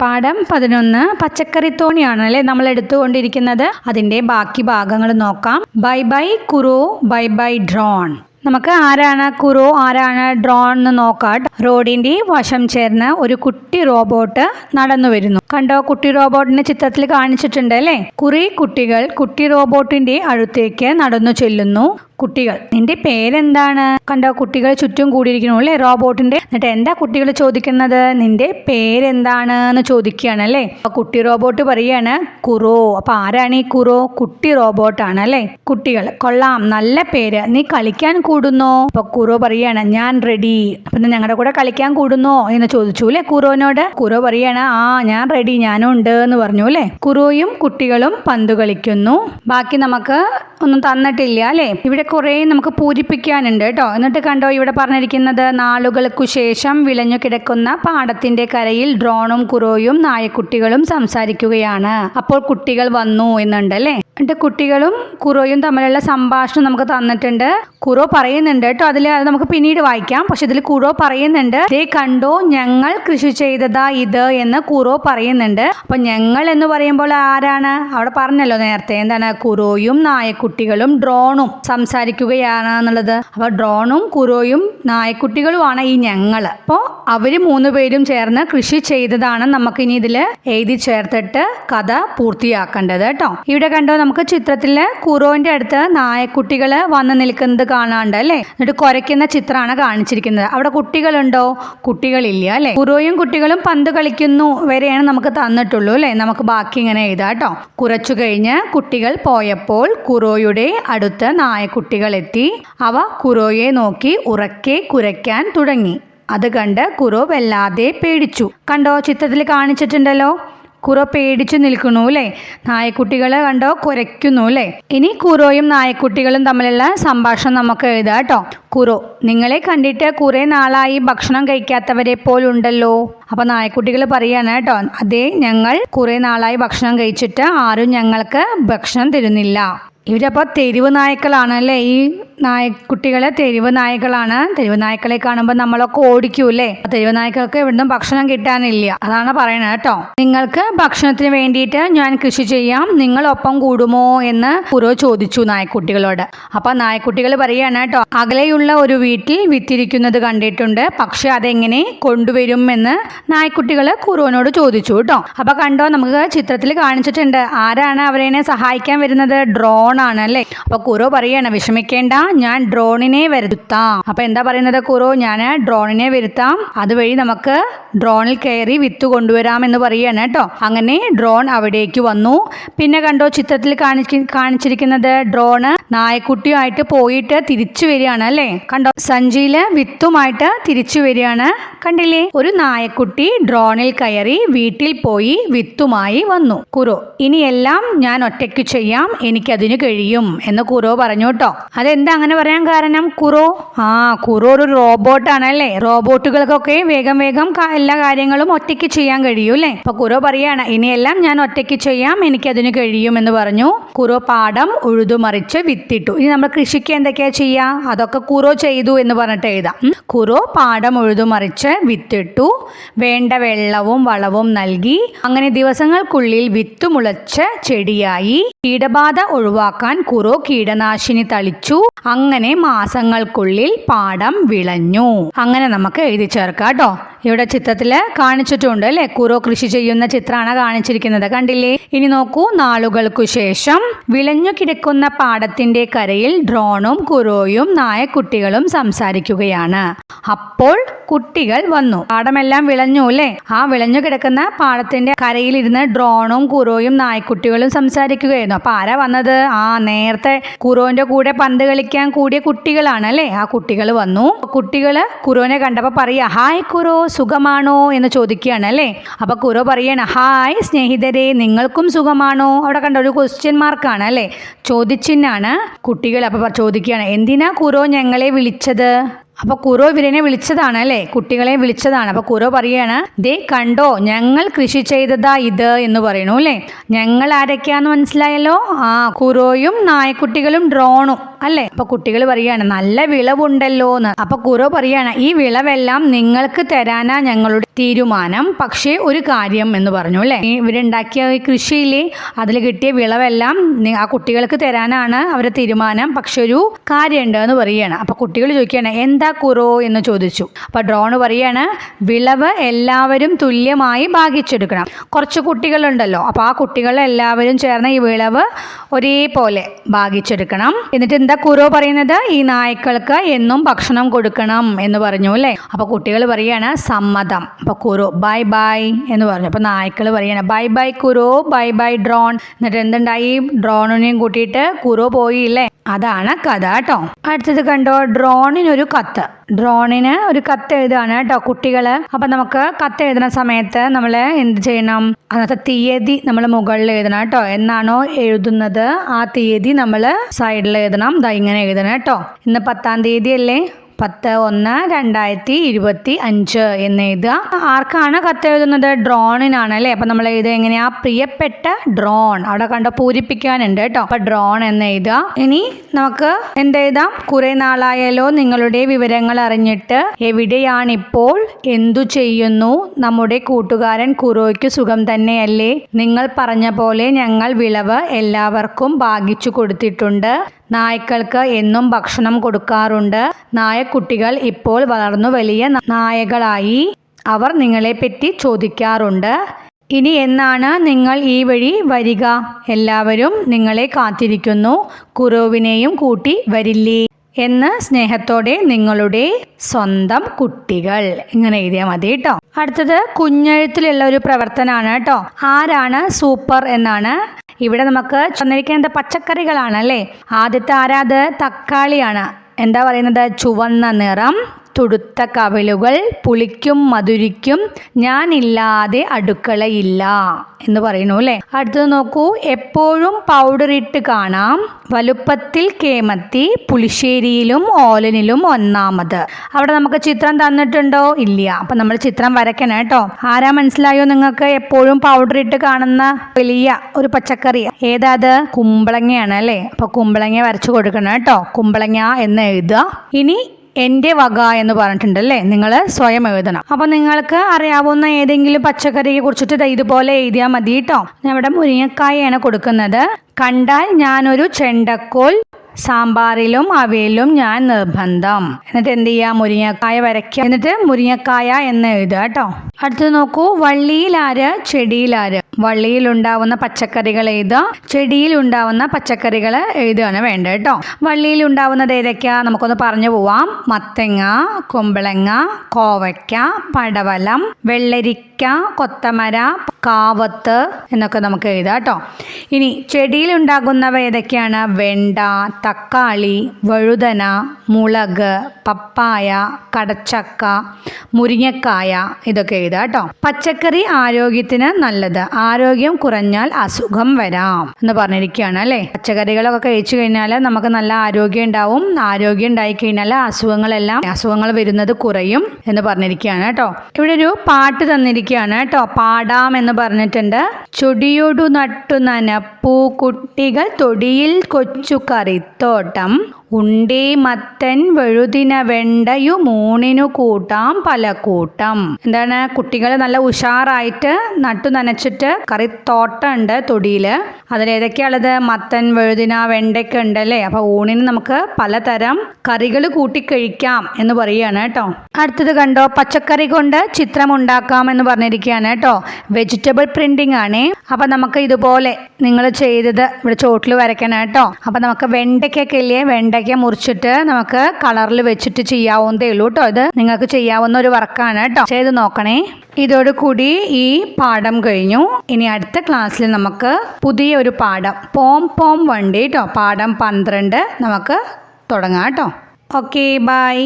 പാഠം പതിനൊന്ന് പച്ചക്കറിത്തോണിയാണ് അല്ലേ നമ്മൾ എടുത്തുകൊണ്ടിരിക്കുന്നത്. അതിന്റെ ബാക്കി ഭാഗങ്ങൾ നോക്കാം. ബൈ ബൈ കുറു ബൈ ബൈ ഡ്രോൺ നമുക്ക് ആരാണ് കുറു ആരാണ് ഡ്രോൺ എന്ന് നോക്കാം. റോഡിന്റെ വശം ചേർന്ന് ഒരു കുട്ടി റോബോട്ട് നടന്നു വരുന്നു. കണ്ടോ കുട്ടി റോബോട്ടിന്റെ ചിത്രത്തിൽ കാണിച്ചിട്ടുണ്ട് അല്ലേ? കുറെ കുട്ടികൾ കുട്ടി റോബോട്ടിന്റെ അടുത്തേക്ക് നടന്നു ചെല്ലുന്നു. കുട്ടികൾ. നിന്റെ പേരെന്താണ്? കണ്ടോ കുട്ടികൾ ചുറ്റും കൂടിയിരിക്കുന്നു അല്ലേ? റോബോട്ടിന്റെ. എന്നിട്ട് എന്താ കുട്ടികൾ ചോദിക്കുന്നത്? നിന്റെ പേരെന്താണ് എന്ന് ചോദിക്കുകയാണ് അല്ലേ? കുട്ടി റോബോട്ട് പറയാണ് കുറോ. അപ്പൊ ആരാണ് ഈ കുറോ? കുട്ടി റോബോട്ടാണ് അല്ലേ? കുട്ടികൾ കൊള്ളാം നല്ല പേര്. നീ കളിക്കാൻ കൂടുന്നോ? അപ്പൊ കുറോ പറയാണ് ഞാൻ റെഡി. അപ്പൊ ഞങ്ങളുടെ കൂടെ കളിക്കാൻ കൂടുന്നോ എന്ന് ചോദിച്ചു അല്ലേ കുറോനോട്? കുറോ പറയാണ് ആ ഞാൻ റെഡി ഞാനും ഉണ്ട് എന്ന് പറഞ്ഞു അല്ലേ? കുറോയും കുട്ടികളും പന്ത് കളിക്കുന്നു. ബാക്കി നമുക്ക് ഒന്നും തന്നിട്ടില്ല അല്ലേ? ഇവിടെ കുറേ നമുക്ക് പൂരിപ്പിക്കാനുണ്ട് കേട്ടോ. എന്നിട്ട് കണ്ടോ ഇവിടെ പറഞ്ഞിരിക്കുന്നത് നാളുകൾക്കു ശേഷം വിളഞ്ഞു കിടക്കുന്ന പാടത്തിന്റെ കരയിൽ ഡ്രോണും കുറോയും നായക്കുട്ടികളും സംസാരിക്കുകയാണ്. അപ്പോൾ കുട്ടികൾ വന്നു എന്നുണ്ട് അല്ലേ? എന്നിട്ട് കുട്ടികളും കുറോയും തമ്മിലുള്ള സംഭാഷണം നമുക്ക് തന്നിട്ടുണ്ട്. കുറോ പറയുന്നുണ്ട് കേട്ടോ. അതിൽ അത് നമുക്ക് പിന്നീട് വായിക്കാം. പക്ഷെ ഇതിൽ കുറോ പറയുന്നുണ്ട്. ദേ കണ്ടോ ഞങ്ങൾ കൃഷി ചെയ്തതാ ഇത് എന്ന് കുറോ പറയുന്നുണ്ട്. അപ്പൊ ഞങ്ങൾ എന്ന് പറയുമ്പോൾ ആരാണ്? അവിടെ പറഞ്ഞല്ലോ നേരത്തെ. എന്താണ്? കുറോയും നായക്കുട്ടികളും ഡ്രോണും സംസാരിക്കുകയാണ് എന്നുള്ളത്. അപ്പൊ ഡ്രോണും കുറോയും നായക്കുട്ടികളുമാണ് ഈ ഞങ്ങൾ അപ്പോൾ അവർ മൂന്ന് പേരും ചേർന്ന് കൃഷി ചെയ്തതാണ് നമുക്ക് ഇനി ഇതിൽ എഴുതി ചേർത്തിട്ട് കഥ പൂർത്തിയാക്കേണ്ടത് കേട്ടോ. ഇവിടെ കണ്ടോ നമുക്ക് ചിത്രത്തിൽ കുറോന്റെ അടുത്ത് നായക്കുട്ടികൾ വന്ന് നിൽക്കുന്നത് കാണാണ്ട് അല്ലേ? എന്നിട്ട് കുരയ്ക്കുന്ന ചിത്രമാണ് കാണിച്ചിരിക്കുന്നത്. അവിടെ കുട്ടികളുണ്ടോ? കുട്ടികളില്ല അല്ലേ? കുറോയും കുട്ടികളും പന്ത് കളിക്കുന്നു വരെയാണ് നമുക്ക് തന്നിട്ടുള്ളൂ അല്ലേ? നമുക്ക് ബാക്കി ഇങ്ങനെ എഴുതാം കേട്ടോ. കുറച്ചു കഴിഞ്ഞ് കുട്ടികൾ പോയപ്പോൾ കുറോയുടെ അടുത്ത് നായക്കുട്ടികൾ എത്തി അവ കുറോയെ നോക്കി ഉറക്കെ കുരയ്ക്കാൻ തുടങ്ങി. അത് കണ്ട് കുറോ വല്ലാതെ പേടിച്ചു. കണ്ടോ ചിത്രത്തിൽ കാണിച്ചിട്ടുണ്ടല്ലോ? കുറോ പേടിച്ചു നിൽക്കുന്നു അല്ലേ നായക്കുട്ടികളെ കണ്ടോ കുരയ്ക്കുന്നു അല്ലേ ഇനി കുറോയും നായക്കുട്ടികളും തമ്മിലുള്ള സംഭാഷണം നമുക്ക് എഴുതാം കേട്ടോ. കുറോ നിങ്ങളെ കണ്ടിട്ട് കുറെ നാളായി ഭക്ഷണം കഴിക്കാത്തവരെ പോലുണ്ടല്ലോ അപ്പോൾ നായക്കുട്ടികൾ പറയാണ് കേട്ടോ അതെ ഞങ്ങൾ കുറെ നാളായി ഭക്ഷണം കഴിച്ചിട്ട് ആരും ഞങ്ങൾക്ക് ഭക്ഷണം തരുന്നില്ല. ഇവരപ്പോൾ തെരുവ് നായ്ക്കളാണ് അല്ലേ ഈ കുട്ടികൾ തെരുവ് നായ്ക്കളാണ് തെരുവ് നായ്ക്കളെ കാണുമ്പോൾ നമ്മളൊക്കെ ഓടിക്കൂല്ലേ? തെരുവ് നായ്ക്കൾക്ക് ഇവിടുന്ന് ഭക്ഷണം കിട്ടാനില്ല. അതാണ് പറയണത് കേട്ടോ. നിങ്ങൾക്ക് ഭക്ഷണത്തിന് വേണ്ടിയിട്ട് ഞാൻ കൃഷി ചെയ്യാം. നിങ്ങളൊപ്പം കൂടുമോ എന്ന് കുറവ് ചോദിച്ചു നായ്ക്കുട്ടികളോട്. അപ്പൊ നായ്ക്കുട്ടികൾ പറയാണ് കേട്ടോ അകലെയുള്ള ഒരു വീട്ടിൽ വിത്തിരിക്കുന്നത് കണ്ടിട്ടുണ്ട്. പക്ഷെ അതെങ്ങനെ കൊണ്ടുവരും എന്ന് നായ്ക്കുട്ടികൾ കുറുവനോട് ചോദിച്ചു കേട്ടോ. അപ്പൊ കണ്ടോ നമുക്ക് ചിത്രത്തിൽ കാണിച്ചിട്ടുണ്ട്. ആരാണ് അവരെ സഹായിക്കാൻ വരുന്നത്? ഡ്രോൺ ആണ് അല്ലേ? അപ്പൊ കുറവ് പറയാണ് വിഷമിക്കേണ്ട. ഞാൻ ഡ്രോണിനെ വരുത്താം. അപ്പൊ എന്താ പറയുന്നത് കുറു? ഞാൻ ഡ്രോണിനെ വരുത്താം. അതുവഴി നമുക്ക് ഡ്രോണിൽ കയറി വിത്ത് കൊണ്ടുവരാം എന്ന് പറയുകയാണ് കേട്ടോ. അങ്ങനെ ഡ്രോൺ അവിടേക്ക് വന്നു. പിന്നെ കണ്ടോ ചിത്രത്തിൽ കാണിച്ചിരിക്കുന്നത് ഡ്രോണ് നായക്കുട്ടിയുമായിട്ട് പോയിട്ട് തിരിച്ചു വരികയാണ് അല്ലേ? കണ്ടോ? സഞ്ചിയിൽ വിത്തുമായിട്ട് തിരിച്ചു വരികയാണ്. കണ്ടില്ലേ? ഒരു നായക്കുട്ടി ഡ്രോണിൽ കയറി വീട്ടിൽ പോയി വിത്തുമായി വന്നു. കുറോ ഇനിയെല്ലാം ഞാൻ ഒറ്റയ്ക്ക് ചെയ്യാം. എനിക്കതിന് കഴിയും എന്ന് കുറോ പറഞ്ഞു കേട്ടോ. അതെന്താ അങ്ങനെ പറയാൻ കാരണം കുറോ? ആ കുറോ ഒരു റോബോട്ടാണ് അല്ലേ റോബോട്ടുകൾക്കൊക്കെ വേഗം വേഗം എല്ലാ കാര്യങ്ങളും ഒറ്റയ്ക്ക് ചെയ്യാൻ കഴിയും അല്ലേ? അപ്പൊ കുറോ പറയാണ് ഇനിയെല്ലാം ഞാൻ ഒറ്റയ്ക്ക് ചെയ്യാം എനിക്കതിന് കഴിയും എന്ന് പറഞ്ഞു. കുറോ പാടം ഉഴുതുമറിച്ച് വിത്തിട്ടു. ഇനി നമ്മൾ കൃഷിക്ക് എന്തൊക്കെയാ ചെയ്യാ? അതൊക്കെ കുറോ ചെയ്തു എന്ന് പറഞ്ഞിട്ട് എഴുതാം. കുറോ പാടം ഉഴുതുമറിച്ച് വിത്തിട്ടു. വേണ്ട വെള്ളവും വളവും നൽകി. അങ്ങനെ ദിവസങ്ങൾക്കുള്ളിൽ വിത്ത് മുളച്ച് ചെടിയായി. കീടബാധ ഒഴിവാക്കാൻ കുറോ കീടനാശിനി തളിച്ചു. അങ്ങനെ മാസങ്ങൾക്കുള്ളിൽ പാടം വിളഞ്ഞു. അങ്ങനെ നമുക്ക് എഴുതി ചേർക്കാം കേട്ടോ ഇവിടെ ചിത്രത്തിൽ കാണിച്ചിട്ടുണ്ട് അല്ലേ? കുറോ കൃഷി ചെയ്യുന്ന ചിത്രമാണ് കാണിച്ചിരിക്കുന്നത്. കണ്ടില്ലേ? ഇനി നോക്കൂ നാളുകൾക്കു ശേഷം വിളഞ്ഞു കിടക്കുന്ന പാടത്തിന്റെ കരയിൽ ഡ്രോണും കുറോയും നായക്കുട്ടികളും സംസാരിക്കുകയാണ്. അപ്പോൾ കുട്ടികൾ വന്നു. പാടമെല്ലാം വിളഞ്ഞു അല്ലേ? ആ വിളഞ്ഞു കിടക്കുന്ന പാടത്തിന്റെ കരയിൽ കരയിലിരുന്ന് ഡ്രോണും കുറോയും നായ്ക്കുട്ടികളും സംസാരിക്കുകയായിരുന്നു. അപ്പൊ ആരാ വന്നത്? ആ നേരത്തെ കുറോന്റെ കൂടെ പന്ത് കളിക്കാൻ കൂടിയ കുട്ടികളാണ് അല്ലേ? ആ കുട്ടികൾ വന്നു. കുട്ടികൾ കുറോനെ കണ്ടപ്പോ പറയാ ഹായ് കുറോ സുഖമാണോ എന്ന് ചോദിക്കുകയാണ് അല്ലേ? അപ്പൊ കുറോ പറയാണ് ഹായ് സ്നേഹിതരെ നിങ്ങൾക്കും സുഖമാണോ? അവിടെ കണ്ട ഒരു ക്വസ്റ്റ്യൻ മാർക്കാണ് അല്ലേ? ചോദിച്ചിന്നാണ് കുട്ടികൾ അപ്പോൾ ചോദിക്കുകയാണ് എന്തിനാ കുറോ ഞങ്ങളെ വിളിച്ചത്? അപ്പൊ കുറോ ഇവരെ വിളിച്ചതാണ് അല്ലേ? കുട്ടികളെ വിളിച്ചതാണ്. അപ്പൊ കുറോ പറയാണ് ദേ കണ്ടോ ഞങ്ങൾ കൃഷി ചെയ്തതാ ഇത് എന്ന് പറയണു അല്ലേ? ഞങ്ങൾ ആരൊക്കെയാന്ന് മനസ്സിലായല്ലോ? ആ കുറോയും നായക്കുട്ടികളും ഡ്രോണും അല്ലേ? അപ്പൊ കുട്ടികൾ പറയാണ് നല്ല വിളവുണ്ടല്ലോ എന്ന് അപ്പൊ കുറോ പറയാണ് ഈ വിളവെല്ലാം നിങ്ങൾക്ക് തരാനാ ഞങ്ങളുടെ തീരുമാനം പക്ഷേ ഒരു കാര്യം എന്ന് പറഞ്ഞു അല്ലേ? ഇവരുണ്ടാക്കിയ കൃഷിയിലെ അതിൽ കിട്ടിയ വിളവെല്ലാം ആ കുട്ടികൾക്ക് തരാനാണ് അവരുടെ തീരുമാനം പക്ഷെ ഒരു കാര്യമുണ്ട് എന്ന് പറയാണ്. അപ്പൊ കുട്ടികൾ ചോദിക്കുകയാണ് എന്താ കുറോ എന്ന് ചോദിച്ചു. അപ്പോൾ ഡ്രോണ് പറയാണ് വിളവ് എല്ലാവരും തുല്യമായി ഭാഗിച്ചെടുക്കണം. കുറച്ച് കുട്ടികളുണ്ടല്ലോ അപ്പോൾ ആ കുട്ടികൾ എല്ലാവരും ചേർന്ന് ഈ വിളവ് ഒരേപോലെ ഭാഗിച്ചെടുക്കണം. എന്നിട്ട് എന്താ കുറോ പറയുന്നത്? ഈ നായ്ക്കൾക്ക് എന്നും ഭക്ഷണം കൊടുക്കണം എന്ന് പറഞ്ഞു അല്ലേ? അപ്പോൾ കുട്ടികൾ പറയാണ് സമ്മതം. അപ്പോൾ കുറു ബൈ ബൈ എന്ന് പറഞ്ഞു. അപ്പോൾ നായ്ക്കൾ പറയാണ് bye bye കുറോ bye bye drone. എന്നിട്ട് എന്തുണ്ടായി? ഡ്രോണിനെയും കൂട്ടിയിട്ട് കുറോ പോയില്ലേ അതാണ് കഥ കേട്ടോ. അടുത്തത് കണ്ടോ ഡ്രോണിനൊരു കത്ത്. ഡ്രോണിന് ഒരു കത്ത് എഴുതുകയാണ് കേട്ടോ കുട്ടികൾ അപ്പം നമുക്ക് കത്ത് എഴുതുന്ന സമയത്ത് നമ്മൾ എന്ത് ചെയ്യണം? അന്നത്തെ തീയതി നമ്മൾ മുകളിൽ എഴുതണം കേട്ടോ. എന്നാണോ എഴുതുന്നത്? ആ തീയതി നമ്മൾ സൈഡിൽ എഴുതണം. ദാ ഇങ്ങനെ എഴുതണം കേട്ടോ. ഇന്ന് പത്താം തീയതി അല്ലേ? പത്ത് ഒന്ന് രണ്ടായിരത്തി ഇരുപത്തി അഞ്ച് എന്ന് എഴുതുക. ആർക്കാണ് കത്ത് എഴുതുന്നത്? ഡ്രോണിനാണ് അല്ലേ? അപ്പം നമ്മൾ എഴുതുക എങ്ങനെയാ? പ്രിയപ്പെട്ട ഡ്രോൺ. അവിടെ കണ്ട പൂരിപ്പിക്കാനുണ്ട് കേട്ടോ. അപ്പം ഡ്രോൺ എന്ന് എഴുതുക. ഇനി നമുക്ക് എന്തെഴുതാം കുറെ നാളായാലോ നിങ്ങളുടെ വിവരങ്ങൾ അറിഞ്ഞിട്ട് എവിടെയാണിപ്പോൾ? എന്തു ചെയ്യുന്നു? നമ്മുടെ കൂട്ടുകാരൻ കുറോയ്ക്ക് സുഖം തന്നെയല്ലേ? നിങ്ങൾ പറഞ്ഞ പോലെ ഞങ്ങൾ വിളവ് എല്ലാവർക്കും ഭാഗിച്ചു കൊടുത്തിട്ടുണ്ട്. നായ്ക്കൾക്ക് എന്നും ഭക്ഷണം കൊടുക്കാറുണ്ട്. നായക്കുട്ടികൾ ഇപ്പോൾ വളർന്നു വലിയ നായകളായി അവർ നിങ്ങളെപ്പറ്റി ചോദിക്കാറുണ്ട്. ഇനി എന്നാണ് നിങ്ങൾ ഈ വഴി വരിക? എല്ലാവരും നിങ്ങളെ കാത്തിരിക്കുന്നു. കുറവിനെയും കൂട്ടി വരില്ലേ എന്ന് സ്നേഹത്തോടെ നിങ്ങളുടെ സ്വന്തം കുട്ടികൾ. ഇങ്ങനെ എഴുതിയാൽ മതി കേട്ടോ. അടുത്തത് കുഞ്ഞെഴുത്തിലുള്ള ഒരു പ്രവർത്തനമാണ് കേട്ടോ. ആരാണ് സൂപ്പർ എന്നാണ് ഇവിടെ നമുക്ക് ചന്നിരിക്കുന്നത് പച്ചക്കറികളാണ് അല്ലേ? ആദ്യത്തെ ആരാത്? തക്കാളിയാണ്. എന്താ പറയുന്നത്? ചുവന്ന നിറം. തുടുത്ത കവിളുകൾ പുളിക്കും മധുരിക്കും ഞാനില്ലാതെ അടുക്കളയില്ല എന്ന് പറയുന്നു അല്ലേ? അടുത്തത് നോക്കൂ. എപ്പോഴും പൗഡർ ഇട്ട് കാണാം. വലുപ്പത്തിൽ കേമത്തി പുളിശ്ശേരിയിലും ഓലനിലും ഒന്നാമത്. അവിടെ നമുക്ക് ചിത്രം തന്നിട്ടുണ്ടോ? ഇല്ല. അപ്പൊ നമ്മൾ ചിത്രം വരയ്ക്കണം കേട്ടോ. ആരാ മനസ്സിലായോ നിങ്ങൾക്ക് എപ്പോഴും പൗഡർ ഇട്ട് കാണുന്ന വലിയ ഒരു പച്ചക്കറി? ഏതാ അത്? കുമ്പളങ്ങയാണ് അല്ലേ? അപ്പൊ കുമ്പളങ്ങ വരച്ചു കൊടുക്കണം കേട്ടോ. കുമ്പളങ്ങ എന്ന് എഴുതുക. ഇനി എന്റെ വക എന്ന് പറഞ്ഞിട്ടുണ്ടല്ലേ? നിങ്ങൾ സ്വയം എഴുതണം. അപ്പോൾ നിങ്ങൾക്ക് അറിയാവുന്ന ഏതെങ്കിലും പച്ചക്കറിയെ കുറിച്ചിട്ട് ഇതുപോലെ എഴുതിയാൽ മതി കേട്ടോ ഇവിടെ മുരിങ്ങക്കായാണ് കൊടുക്കുന്നത്. കണ്ടാൽ ഞാനൊരു ചെണ്ടക്കോൽ സാമ്പാറിലും അവയിലും ഞാൻ നിർബന്ധം. എന്നിട്ട് എന്ത് ചെയ്യുക മുരിങ്ങക്കായ വരയ്ക്കുക എന്നിട്ട് മുരിങ്ങക്കായ എന്ന് എഴുതുക കേട്ടോ. അടുത്തത് നോക്കൂ. വള്ളിയിലാര് ചെടിയിലാര്? വള്ളിയിൽ ഉണ്ടാവുന്ന പച്ചക്കറികൾ എഴുതുക. ചെടിയിൽ ഉണ്ടാവുന്ന പച്ചക്കറികൾ എഴുതുകയാണ് വേണ്ടത് കേട്ടോ. വള്ളിയിൽ ഉണ്ടാവുന്നത് ഏതൊക്കെയാ? നമുക്കൊന്ന് പറഞ്ഞു പോവാം. മത്തങ്ങ കുമ്പളങ്ങ കോവയ്ക്ക പടവലം വെള്ളരിക്ക കൊത്തമര കാവത്ത് എന്നൊക്കെ നമുക്ക് എഴുതാം കേട്ടോ. ഇനി ചെടിയിൽ ഉണ്ടാകുന്നവ ഏതൊക്കെയാണ്? വെണ്ട തക്കാളി വഴുതന മുളക് പപ്പായ കടച്ചക്ക മുരിങ്ങക്കായ ഇതൊക്കെ എഴുതാം കേട്ടോ. പച്ചക്കറി ആരോഗ്യത്തിന് നല്ലത്. ആരോഗ്യം കുറഞ്ഞാൽ അസുഖം വരാം എന്ന് പറഞ്ഞിരിക്കുകയാണ് അല്ലേ? പച്ചക്കറികളൊക്കെ കഴിച്ചു കഴിഞ്ഞാൽ നമുക്ക് നല്ല ആരോഗ്യം ഉണ്ടാവും. ആരോഗ്യം ഉണ്ടായി കഴിഞ്ഞാൽ അസുഖങ്ങളെല്ലാം അസുഖങ്ങൾ വരുന്നത് കുറയും എന്ന് പറഞ്ഞിരിക്കുകയാണ് കേട്ടോ. ഇവിടെ ഒരു പാട്ട് തന്നിരിക്കുകയാണ് കേട്ടോ. പാടാം എന്ന് പറഞ്ഞിട്ടുണ്ട്. ചൊടിയൊടു നട്ടു നനപ്പൂ കുട്ടികൾ തൊടിയിൽ കൊച്ചു കറിത്തോട്ടം ഉണ്ടേ മത്തൻ വെഴുതിന വെണ്ടയു മൂണിനു കൂട്ടാം പല കൂട്ടം. എന്താണ്? കുട്ടികൾ നല്ല ഉഷാറായിട്ട് നട്ടു നനച്ചിട്ട് കറിത്തോട്ടം ഉണ്ട് അതിൽ അതിലേതൊക്കെയാണുള്ളത് മത്തൻ വെഴുതിന വെണ്ടയ്ക്ക ഉണ്ടല്ലേ അപ്പൊ ഊണിന് നമുക്ക് പലതരം കറികൾ കൂട്ടി കഴിക്കാം എന്ന് പറയുകയാണ് കേട്ടോ. അടുത്തത് കണ്ടോ? പച്ചക്കറി കൊണ്ട് ചിത്രം ഉണ്ടാക്കാം എന്ന് പറഞ്ഞിരിക്കുകയാണ് കേട്ടോ. വെജിറ്റബിൾ പ്രിന്റിംഗ് ആണ്. അപ്പൊ നമുക്ക് ഇതുപോലെ നിങ്ങൾ ചെയ്തത് ഇവിടെ ചോട്ടിൽ വരയ്ക്കണം കേട്ടോ. അപ്പൊ നമുക്ക് വെണ്ടയ്ക്കൊക്കെ ഇല്ലേ? വെണ്ടയ്ക്ക മുറിച്ചിട്ട് നമുക്ക് കളറിൽ വെച്ചിട്ട് ചെയ്യാവുന്നതേ ഉള്ളൂ കേട്ടോ ഇത് നിങ്ങൾക്ക് ചെയ്യാവുന്ന ഒരു വർക്കാണ് കേട്ടോ ചെയ്ത് നോക്കണേ. ഇതോടുകൂടി ഈ പാഠം കഴിഞ്ഞു. ഇനി അടുത്ത ക്ലാസ്സിൽ നമുക്ക് പുതിയ ഒരു പാഠം. പോം പോം വണ്ടി കേട്ടോ പാഠം പന്ത്രണ്ട് നമുക്ക് തുടങ്ങാം കേട്ടോ ഓക്കെ ബൈ.